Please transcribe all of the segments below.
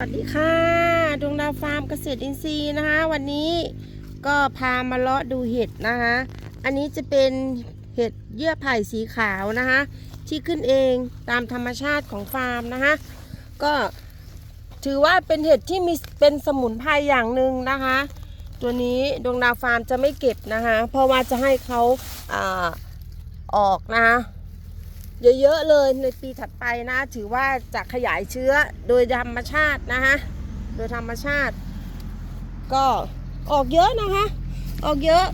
สวัสดีค่ะดวงดาวฟาร์มเกษตรอินทรีย์นะคะ วันนี้ก็พามาเลาะดูเห็ดนะคะ อันนี้จะเป็นเห็ดเยื่อไผ่สีขาวนะคะ ที่ขึ้นเองตามธรรมชาติของฟาร์มนะคะ ก็ถือว่าเป็นเห็ดที่มีเป็นสมุนไพรอย่างหนึ่งนะคะ ตัวนี้ดวงดาวฟาร์มจะไม่เก็บนะคะ เพราะว่าจะให้เขาอาออกนะคะ เยอะๆเลยในปีถัดไปนะ ถือว่าจะขยายเชื้อโดยธรรมชาตินะคะโดยธรรมชาติ ก็ออกเยอะนะคะออกเยอะ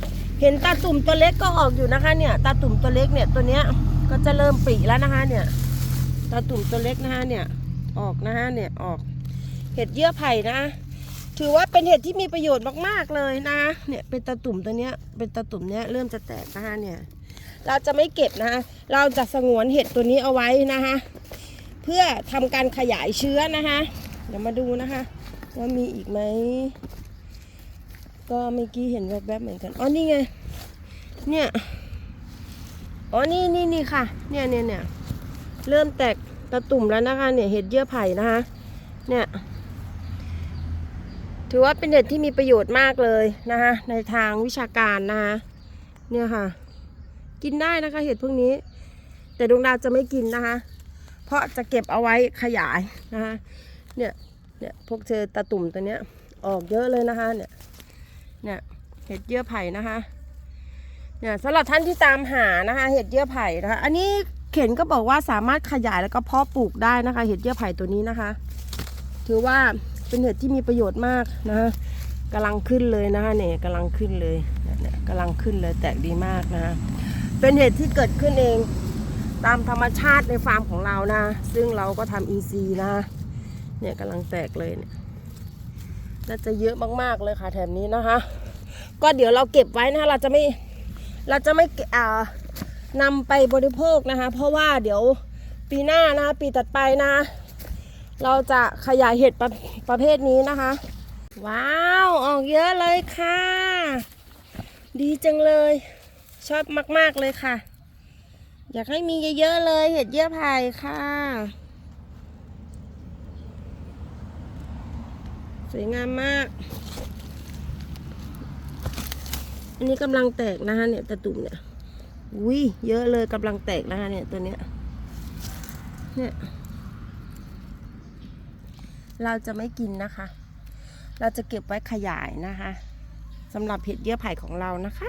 เห็นตาตุ่มตัวเล็กก็ออกอยู่นะคะเนี่ยตาตุ่มตัวเล็กเนี่ยตัวเนี้ยก็จะเริ่มปริแล้วนะคะเนี่ยตาตุ่มตัวเล็กนะคะเนี่ยออกนะคะเนี่ยออก เห็ดเยื่อไผ่นะ ถือว่าเป็นเห็ดที่มีประโยชน์มากๆเลยนะเนี่ยเป็นตาตุ่มตัวเนี้ยเป็นตาตุ่มเนี้ยเริ่มจะแตกนะคะเนี่ย เราจะไม่เก็บนะคะเราจะสงวนเห็ดตัวนี้เอาไว้นะคะเพื่อทำการขยายเชื้อนะคะเดี๋ยวมาดูนะคะว่ามีอีกไหมก็เมื่อกี้เห็นแวบๆเหมือนกันอ๋อนี่ไงเนี่ยอ๋อนี่นี่นี่ค่ะเนี่ยเนี่ยเนี่ยเริ่มแตกตะตุ่มแล้วนะคะเนี่ยเห็ดเยื่อไผ่นะคะเนี่ยถือว่าเป็นเห็ดที่มีประโยชน์มากเลยนะคะในทางวิชาการนะคะเนี่ยค่ะ กินได้นะคะ เห็ดพวกนี้ แต่ดวงดาวจะไม่กินนะคะ เพราะจะเก็บเอาไว้ขยายนะคะเนี่ยเนี่ยพวกเธอตะตุ่มตัวเนี้ย ออกเยอะเลยนะคะ เนี่ยเนี่ยเห็ดเยื่อไผ่นะคะเนี่ยสำหรับท่านที่ตามหานะคะ เห็ดเยื่อไผ่นะคะ อันนี้เข็นก็บอกว่าสามารถขยายแล้วก็เพาะปลูกได้นะคะ เห็ดเยื่อไผ่ตัวนี้นะคะ ถือว่าเป็นเห็ดที่มีประโยชน์มากนะคะกำลังขึ้นเลยนะคะเนี่ยกำลังขึ้นเลยเนี่ยเนี่ยกำลังขึ้นเลยแตกดีมากนะคะ เป็นเห็ดที่เกิดขึ้นเอง ตามธรรมชาติในฟาร์มของเรานะ ซึ่งเราก็ทำอินซีนะ เนี่ยกำลังแตกเลยเนี่ยน่าจะเยอะมากๆเลยค่ะแถบนี้นะคะ ก็เดี๋ยวเราเก็บไว้นะคะเราจะไม่เราจะไม่อ่านำไปบริโภคนะคะ เพราะว่าเดี๋ยวปีหน้านะคะ ปีตัดไปนะ เราจะขยายเห็ดประประเภทนี้นะคะ ว้าว ออกเยอะเลยค่ะ ดีจังเลย ชอบมาก ๆ เลยค่ะ อยากให้มีเยอะ ๆ เลยเห็ดเยื่อไผ่ค่ะ สวยงามมาก อันนี้กำลังแตกนะคะเนี่ยตะตุ่มเนี่ยอุ้ยเยอะเลยกำลังแตกนะคะเนี่ยตัวเนี้ยเนี่ยเราจะไม่กินนะคะ เราจะเก็บไว้ขยายนะคะสำหรับเห็ดเยื่อไผ่ของเรานะคะ